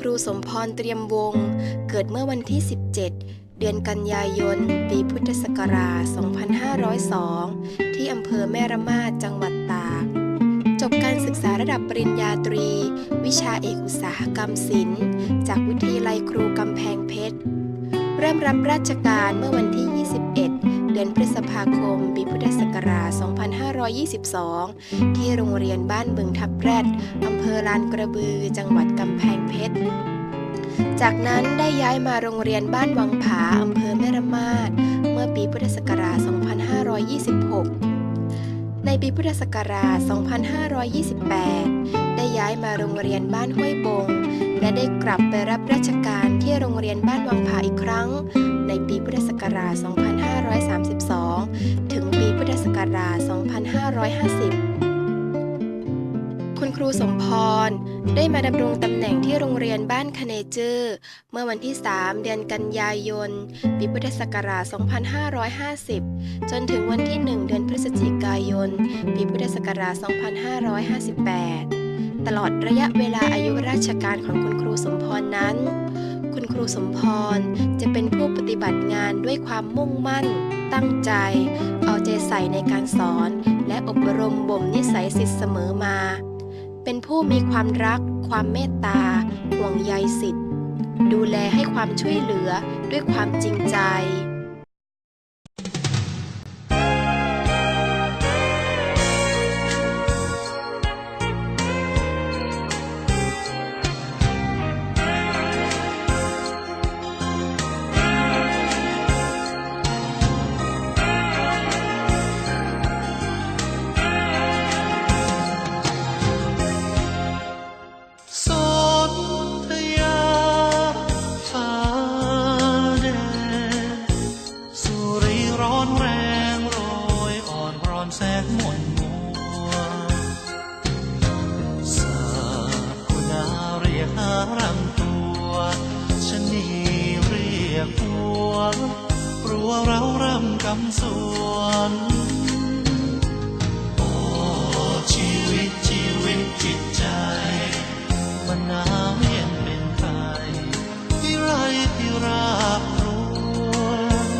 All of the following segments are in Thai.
ครูสมพรเตรียมวง เกิดเมื่อวันที่ 17 เดือนกันยายน ปีพุทธศักราช 2502 ที่อำเภอแม่ระมาดจังหวัดตาก จบการศึกษาระดับปริญญาตรี วิชาเอกอุตสาหกรรมศิลป์ จากวิทยาลัยครูกำแพงเพชร เริ่มรับราชการเมื่อวันที่ 21เดื อนพฤษภาคม ปีพุทธศักราช 2522 ที่โรงเรียนบ้านบึงทับแรดอำเภอลานกระบือ จังหวัดกำแพงเพชร จากนั้นได้ย้ายมาโรงเรียนบ้านวังผาอำเภอแม่ระมาดเมื่อปีพุทธศักราช 2526 ในปีพุทธศักราช 2528 ได้ย้ายมาโรงเรียนบ้านห้วยบง และได้กลับไปรับราชการที่โรงเรียนบ้านวังผาอีกครั้ง ในปีพุทธศักราช 2532 ถึงปีพุทธศักราช 2550 คุณครูสมพร ได้มาดำรงตำแหน่งที่โรงเรียนบ้านคเนเจอร์เมื่อวันที่ 3 เดือนกันยายน ปีพุทธศักราช 2550 จนถึงวันที่ 1 เดือนพฤศจิกายน ปีพุทธศักราช 2558 ตลอดระยะเวลาอายุราชการของคุณครูสมพรนั้น รูสมพร จะเป็นผู้ปฏิบัติงานด้วยความมุ่งมั่น ตั้งใจ เอาใจใส่ในการสอน และอบรมบ่มนิสัยสิทธิ์เสมอมา เป็นผู้มีความรัก ความเมตตา ห่วงใยสิทธิ์ ดูแลให้ความช่วยเหลือด้วยความจริงใจ ยกหัวรัวเราร่ำกำสวนโอ้ชีวิตชีวิตจิตใจมันหนาวเย็นเป็นไทยที่ไรที่ราบรวน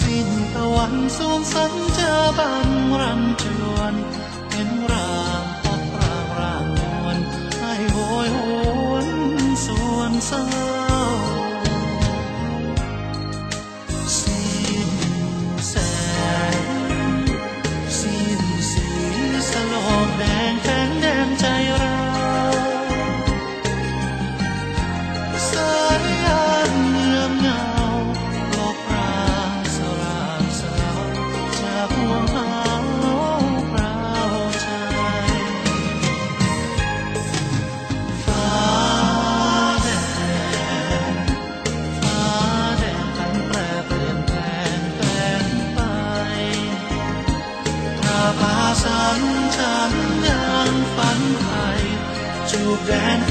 สิ้นตะวันสูงสันเจะบันรำจวนเห็นร่างพบร่างร่างนวลให้โหยหวนสวนเศร้า จู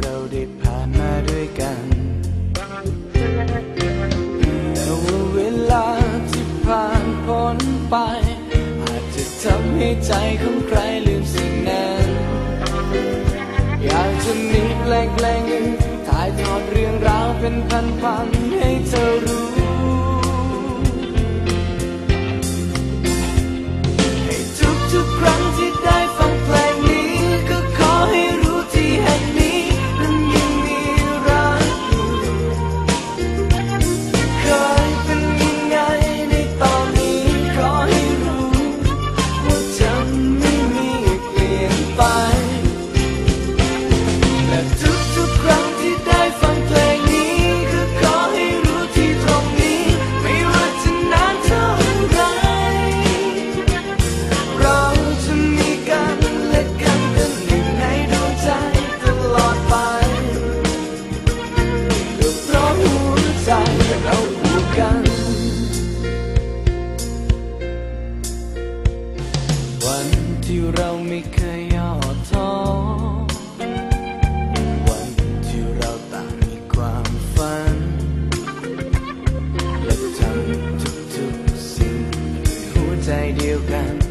เราได้ผ่านมาด้วยกัน แต่ว่าเวลาที่ผ่านพ้นไป อาจจะทำให้ใจของใครลืมสิ่งนั้น อยากจะหนีแปลงๆปลงหนึ่งถ่ายทอดเรื่องราวเป็นพันๆ เ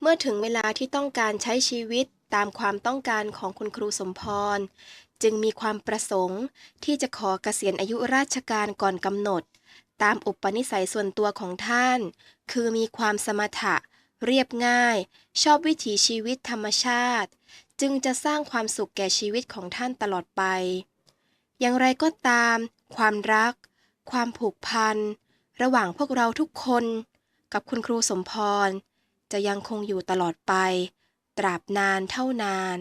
เมื่อถึงเวลาที่ต้องการใช้ชีวิตตามความต้องการของคุณครูสมพร จึงมีความประสงค์ที่จะขอเกษียณอายุราชการก่อนกำหนด ตามอุปนิสัยส่วนตัวของท่าน คือมีความสมถะ เรียบง่าย ชอบวิถีชีวิตธรรมชาติ จึงจะสร้างความสุขแก่ชีวิตของท่านตลอดไป อย่างไรก็ตาม ความรัก ความผูกพัน ระหว่างพวกเราทุกคน กับคุณครูสมพร จะยังคงอยู่ตลอดไป ตราบนานเท่านาน